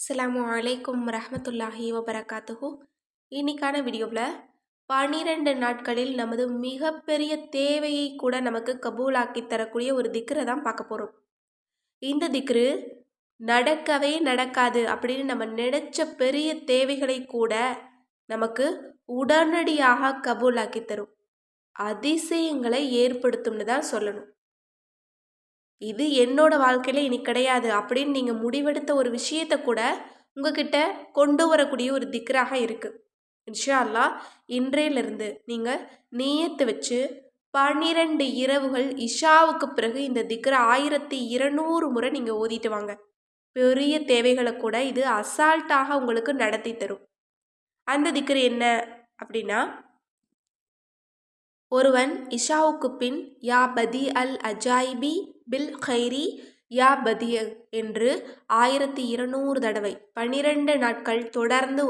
அஸ்ஸலாமு அலைக்கும் ரஹமத்துல்லாஹி வபரகாத்துஹு. இன்னைக்கான வீடியோவில் பன்னிரெண்டு நாட்களில் நமது மிகப்பெரிய தேவையை கூட நமக்கு கபூலாக்கி தரக்கூடிய ஒரு திக்ரை தான் பார்க்க போகிறோம் இந்த திக்ரு நடக்கவே நடக்காது அப்படின்னு நம்ம நினைச்ச பெரிய தேவைகளை கூட நமக்கு உடனடியாக கபூலாக்கி தரும். அதிசயங்களை ஏற்படுத்தும்னு தான் சொல்லணும். இது என்னோட வாழ்க்கையில் இனி கிடையாது அப்படின்னு நீங்கள் முடிவெடுத்த ஒரு விஷயத்தை கூட உங்ககிட்ட கொண்டு வரக்கூடிய ஒரு திக்ராக இருக்குது இன்ஷா அல்லா இன்றையிலிருந்து நீங்கள் நீயத்து வச்சு பன்னிரண்டு இரவுகள் இஷாவுக்கு பிறகு இந்த திக்ர ஆயிரத்தி இருநூறு முறை நீங்கள் ஓதிட்டு வாங்க. பெரிய தேவைகளை கூட இது அசால்ட்டாக உங்களுக்கு நடத்தி தரும். அந்த திக்ரு என்ன அப்படின்னா ஒருவன் இஷாவுக்கு பின் யா பதி அல் அஜாய்பி பில் ஹைரி யா பதிய என்று ஆயிரத்தி இருநூறு தடவை. பனிரெண்டு நாட்கள் தொடர்ந்து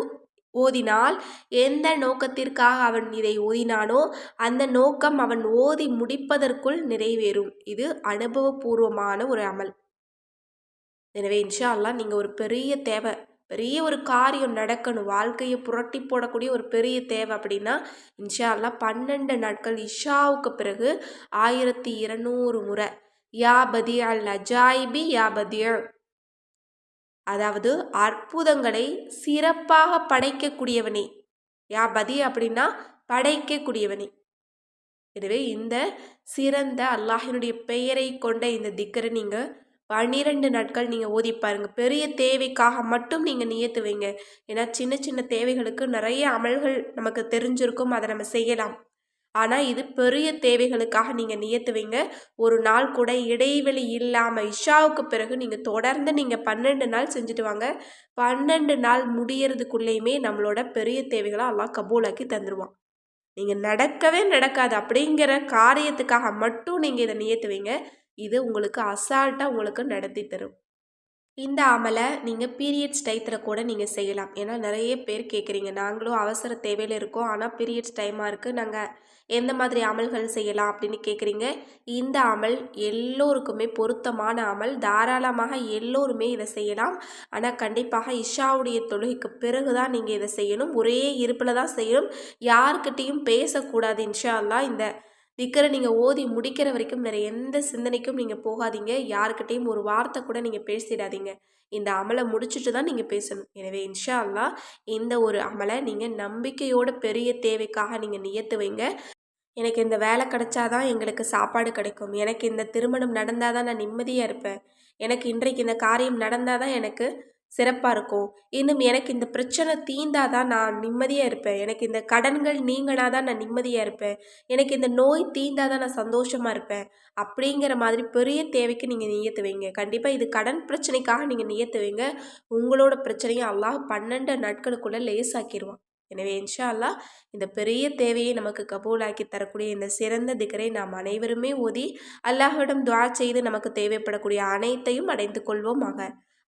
ஓதினால் எந்த நோக்கத்திற்காக அவன் இதை ஓதினானோ அந்த நோக்கம் அவன் ஓதி முடிப்பதற்குள் நிறைவேறும். இது அனுபவபூர்வமான ஒரு அமல். எனவே இன்ஷா அல்லா நீங்கள் ஒரு பெரிய தேவை பெரிய ஒரு காரியம் நடக்கணும் வாழ்க்கையை புரட்டி போடக்கூடிய ஒரு பெரிய தேவை அப்படின்னா இன்ஷா அல்லா பன்னெண்டு நாட்கள் இஷாவுக்கு பிறகு ஆயிரத்தி இருநூறு முறை யா அல் அஜாயிபி யா அதாவது அற்புதங்களை சிறப்பாக படைக்கக்கூடியவனே. யா பதி அப்படின்னா படைக்கக்கூடியவனே. எனவே இந்த சிறந்த அல்லாஹினுடைய பெயரை கொண்ட இந்த திக்கரை நீங்கள் பன்னிரெண்டு நாட்கள் நீங்கள் ஓதி பாருங்க. பெரிய தேவைக்காக மட்டும் நீங்கள் நியத்து வைங்க. ஏன்னா சின்ன சின்ன தேவைகளுக்கு நிறைய அமல்கள் நமக்கு தெரிஞ்சிருக்கும். அதை நம்ம செய்யலாம். ஆனால் இது பெரிய தேவைகளுக்காக நீங்கள் நியத்து வைங்க ஒரு நாள் கூட இடைவெளி இல்லாமல் இஷாவுக்கு பிறகு நீங்கள் தொடர்ந்து நீங்கள் பன்னெண்டு நாள் செஞ்சுட்டு வாங்க. பன்னெண்டு நாள் முடியறதுக்குள்ளேயுமே நம்மளோட பெரிய தேவைகளை எல்லாம் கபூலாக்கி தந்துடுவான் நீங்கள் நடக்கவே நடக்காது. அப்படிங்கிற காரியத்துக்காக மட்டும் நீங்கள் இதை நியத்து வைங்க இது உங்களுக்கு அசால்ட்டாக உங்களுக்கு நடத்தி தரும். இந்த அமலை நீங்கள் பீரியட்ஸ் டயத்தில் கூட நீங்கள் செய்யலாம். ஏன்னா நிறைய பேர் கேட்குறீங்க நாங்களும் அவசர தேவையில் இருக்கோம். ஆனால் பீரியட்ஸ் டைமாக இருக்குது நாங்கள் எந்த மாதிரி அமல்கள் செய்யலாம் அப்படின்னு கேட்குறீங்க இந்த அமல் எல்லோருக்குமே பொருத்தமான அமல். தாராளமாக எல்லோருமே இதை செய்யலாம். ஆனால் கண்டிப்பாக இஷாவுடைய தொழுகைக்கு பிறகு தான் நீங்கள் இதை செய்யணும். ஒரே இருப்பில் தான் செய்யணும். யாருக்கிட்டேயும் பேசக்கூடாது இன்ஷா அல்லா இந்த திக்கரை நீங்கள் ஓதி முடிக்கிற வரைக்கும் வேறு எந்த சிந்தனைக்கும் நீங்கள் போகாதீங்க. யாருக்கிட்டேயும் ஒரு வார்த்தை கூட நீங்கள் பேசிடாதீங்க. இந்த அமலை முடிச்சுட்டு தான் நீங்கள் பேசணும். எனவே இன்ஷா அல்லா இந்த ஒரு அமலை நீங்கள் நம்பிக்கையோட பெரிய தேவைக்காக நீங்கள் நியத்து வைங்க. எனக்கு இந்த வேலை கிடைச்சாதான் எங்களுக்கு சாப்பாடு கிடைக்கும். எனக்கு இந்த திருமணம் நடந்தால் தான் நான் நிம்மதியாக இருப்பேன். எனக்கு இன்றைக்கு இந்த காரியம் நடந்தால் தான் எனக்கு சிறப்பாக இருக்கும். இன்னும் எனக்கு இந்த பிரச்சனை தீந்தாதான் தான் நான் நிம்மதியாக இருப்பேன். எனக்கு இந்த கடன்கள் நீங்கினா தான் நான் நிம்மதியாக இருப்பேன். எனக்கு இந்த நோய் தீந்தாதான் தான் நான் சந்தோஷமாக இருப்பேன். அப்படிங்கிற மாதிரி பெரிய தேவைக்கு நீங்கள் நியத்து வைங்க. கண்டிப்பாக இது கடன் பிரச்சனைக்காக நீங்கள் நியத்து வைங்க. உங்களோட பிரச்சனையை அல்லாஹ் பன்னெண்டு நாட்களுக்குள்ளே லேசாக்கிடுவான் எனவே இன்ஷா அல்லா இந்த பெரிய தேவையை நமக்கு கபூலாக்கி தரக்கூடிய இந்த சிறந்த திகரை நாம் அனைவருமே ஓதி அல்லாஹ்விடம் துவா செய்து நமக்கு தேவைப்படக்கூடிய அனைத்தையும் அடைந்து கொள்வோமாக.